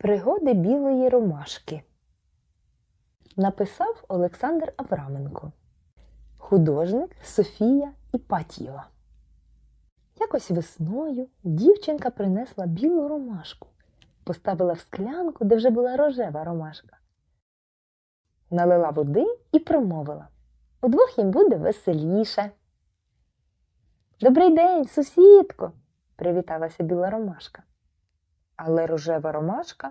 Пригоди білої ромашки. Написав Олександр Авраменко. Художник Софія Іпатієва. Якось весною дівчинка принесла білу ромашку, поставила в склянку, де вже була рожева ромашка. Налила води і промовила. Удвох їм буде веселіше. Добрий день, сусідко, привіталася біла ромашка. Але рожева ромашка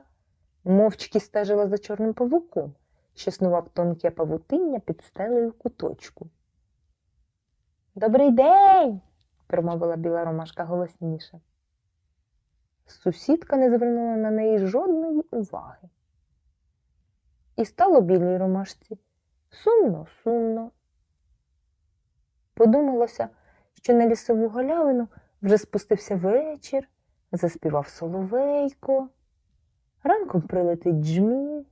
мовчки стежила за чорним павуком, що снував тонке павутиння під стелею куточку. Добрий день, промовила біла ромашка голосніше. Сусідка не звернула на неї жодної уваги. І стало білій ромашці сумно, сумно. Подумалося, що на лісову галявину вже спустився вечір, заспівав соловейко, ранком прилетить джміль.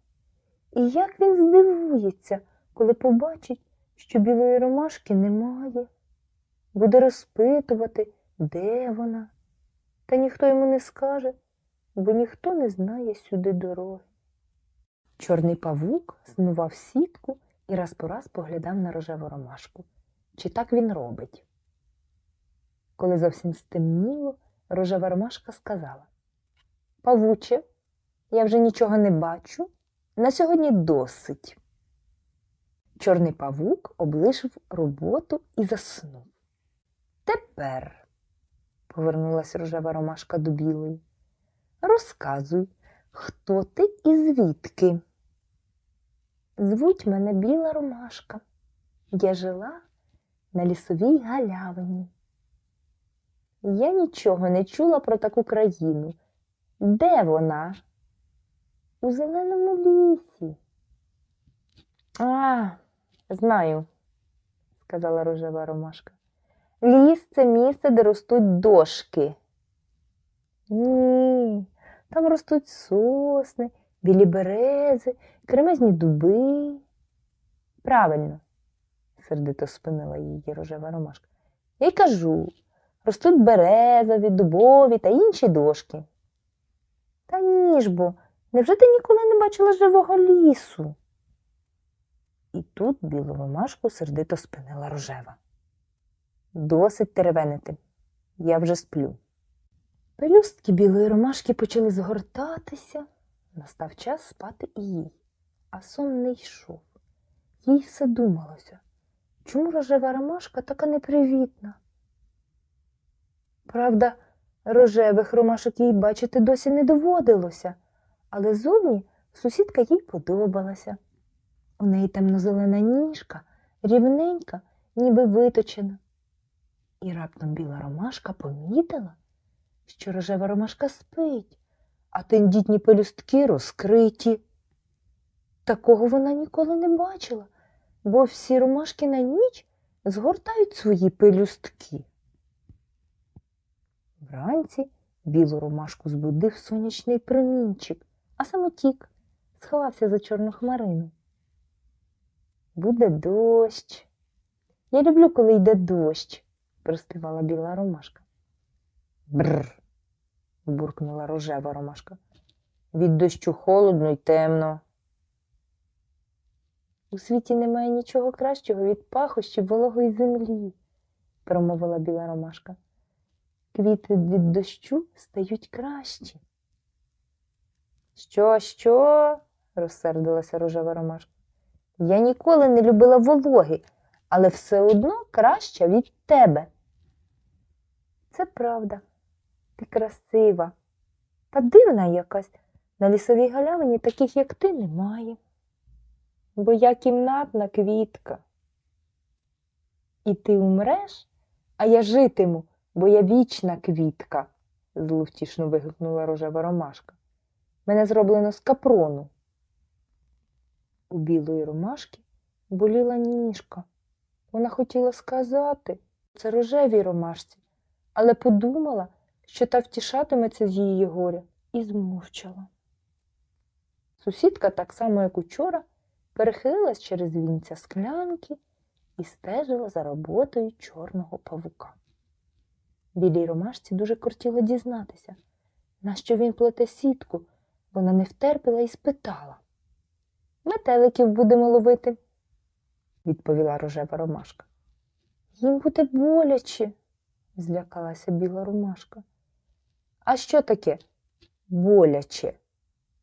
І як він здивується, коли побачить, що білої ромашки немає, буде розпитувати, де вона, та ніхто йому не скаже, бо ніхто не знає сюди дороги. Чорний павук снував сітку і раз по раз поглядав на рожеву ромашку. Чи так він робить? Коли зовсім стемніло, рожева ромашка сказала Павуче, я вже нічого не бачу, на сьогодні досить. Чорний павук облишив роботу і заснув. Тепер, повернулася рожева ромашка до білої, розказуй, хто ти і звідки? Звуть мене біла ромашка. Я жила на лісовій галявині. Я нічого не чула про таку країну. Де вона? У зеленому лісі. А, знаю, сказала рожева ромашка. Ліс це місце, де ростуть дошки. Ні, там ростуть сосни, білі берези, кремезні дуби. Правильно, сердито спинила її рожева ромашка. Я й кажу, ростуть березові, дубові та інші дошки. Та ні ж бо, невже ти ніколи не бачила живого лісу? І тут білу ромашку сердито спинила рожева. Досить теревенити, я вже сплю. Пелюстки білої ромашки почали згортатися. Настав час спати і їй, а сон не йшов. Їй все думалося, чому рожева ромашка така непривітна? Правда, рожевих ромашок їй бачити досі не доводилося, але зовні сусідка їй подобалася. У неї темно-зелена ніжка, рівненька, ніби виточена. І раптом біла ромашка помітила, що рожева ромашка спить, а тендітні пелюстки розкриті. Такого вона ніколи не бачила, бо всі ромашки на ніч згортають свої пелюстки. Вранці білу ромашку збудив сонячний промінчик, а сам утік, сховався за чорну хмарину. Буде дощ. Я люблю, коли йде дощ, проспівала біла ромашка. Бррр. буркнула рожева ромашка. Від дощу холодно й темно. У світі немає нічого кращого від пахощів вологої землі, промовила біла ромашка. Квіти від дощу стають кращі. Що, що? розсердилася рожева ромашка. Я ніколи не любила вологи, але все одно краща від тебе. Це правда, ти красива, та дивна якась. На лісовій галявині таких, як ти, немає. Бо я кімнатна квітка. І ти умреш, а я житиму, бо я вічна квітка, зловтішно вигукнула рожева ромашка. Мене зроблено з капрону. У білої ромашки боліла ніжка. Вона хотіла сказати це рожевій ромашці, але подумала, що та втішатиметься з її горя, і змовчала. Сусідка, так само, як учора, перехилилась через вінця склянки і стежила за роботою чорного павука. Білій ромашці дуже кортіло дізнатися, нащо він плете сітку, вона не втерпіла і спитала. Метеликів будемо ловити, відповіла рожева ромашка. Їм буде боляче, злякалася біла ромашка. А що таке боляче?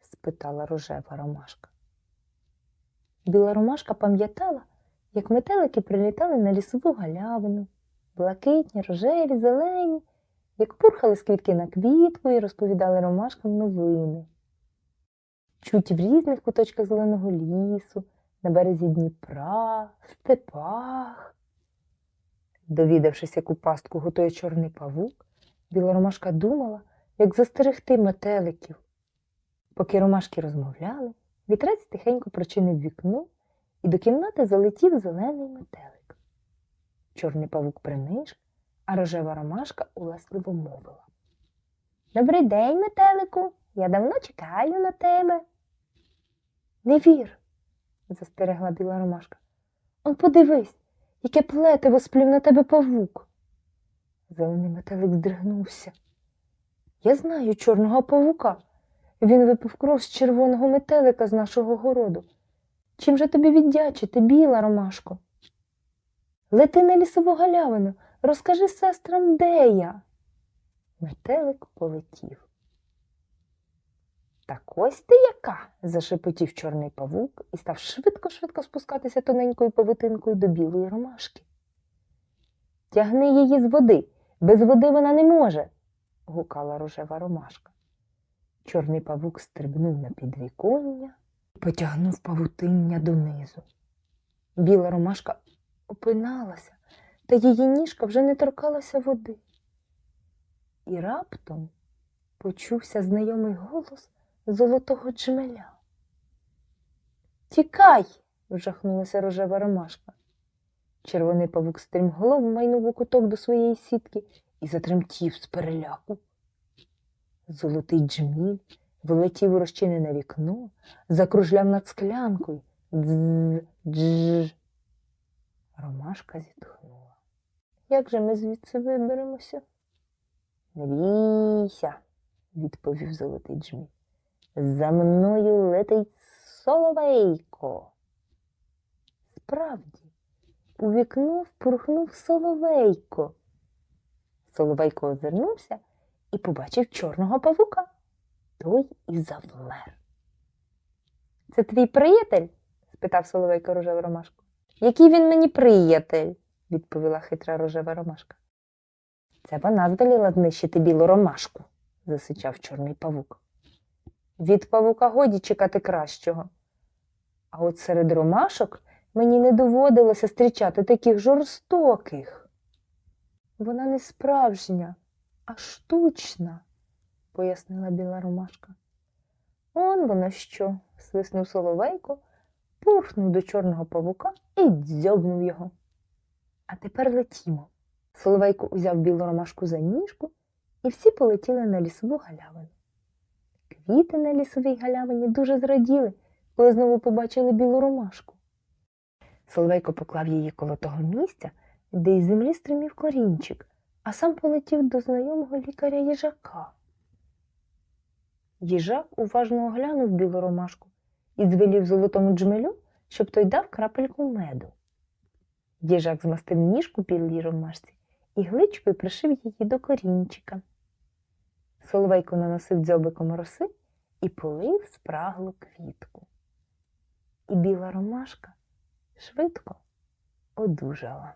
спитала рожева ромашка. Біла ромашка пам'ятала, як метелики прилітали на лісову галявину, блакитні, рожеві, зелені, як пурхали з квітки на квітку і розповідали ромашкам новини. Чуть в різних куточках зеленого лісу, на березі Дніпра, в степах. Довідавшись, яку пастку готує чорний павук, біла ромашка думала, як застерегти метеликів. Поки ромашки розмовляли, вітрець тихенько прочинив вікно, і до кімнати залетів зелений метелик. Чорний павук принишк, а рожева ромашка улесливо мовила. Добрий день, метелику. Я давно чекаю на тебе. Не вір, застерегла біла ромашка. Он подивись, яке плетиво сплів на тебе павук. Зелений метелик здригнувся. Я знаю чорного павука. Він випив кров з червоного метелика з нашого городу. Чим же тобі віддячити, біла ромашко? Лети на лісову галявину, розкажи сестрам, де я. Метелик полетів. Так ось ти яка. зашепотів чорний павук і став швидко-швидко спускатися тоненькою павутинкою до білої ромашки. Тягни її з води, без води вона не може, гукала рожева ромашка. Чорний павук стрибнув на підвіконня і потягнув павутиння донизу. Біла ромашка опиналася, та її ніжка вже не торкалася води. І раптом почувся знайомий голос золотого джмеля. Тікай. вжахнулася рожева ромашка. Червоний павук стрімголов майнув у куток до своєї сітки і затремтів з переляку. Золотий джміль вилетів у розчинене вікно, закружляв над склянкою. Дз, дж. Ромашка зітхнула. Як же ми звідси виберемося? Не бійся, відповів золотий джміль. За мною летить соловейко. Справді, у вікно впорхнув соловейко. Соловейко озирнувся і побачив чорного павука. Той і завмер. Це твій приятель? спитав соловейко рожеву ромашку. Який він мені приятель? відповіла хитра рожева ромашка. Це вона звеліла знищити білу ромашку, засичав чорний павук. Від павука годі чекати кращого. А от серед ромашок мені не доводилося зустрічати таких жорстоких. Вона не справжня, а штучна, пояснила біла ромашка. Он воно що, свиснув соловейко, пурхнув до чорного павука і дзьобнув його. А тепер летімо. Соловейко узяв білу ромашку за ніжку, і всі полетіли на лісову галявину. Квіти на лісовій галявині дуже зраділи, коли знову побачили білу ромашку. Соловейко поклав її коло того місця, де із землі стримів корінчик, а сам полетів до знайомого лікаря їжака. Їжак уважно оглянув білу ромашку і звелів золотому джмелю, щоб той дав крапельку меду. Їжак змастив ніжку білій ромашці і гличкою пришив її до корінчика. Соловейко наносив дзьобиком роси і полив спраглу квітку. І біла ромашка швидко одужала.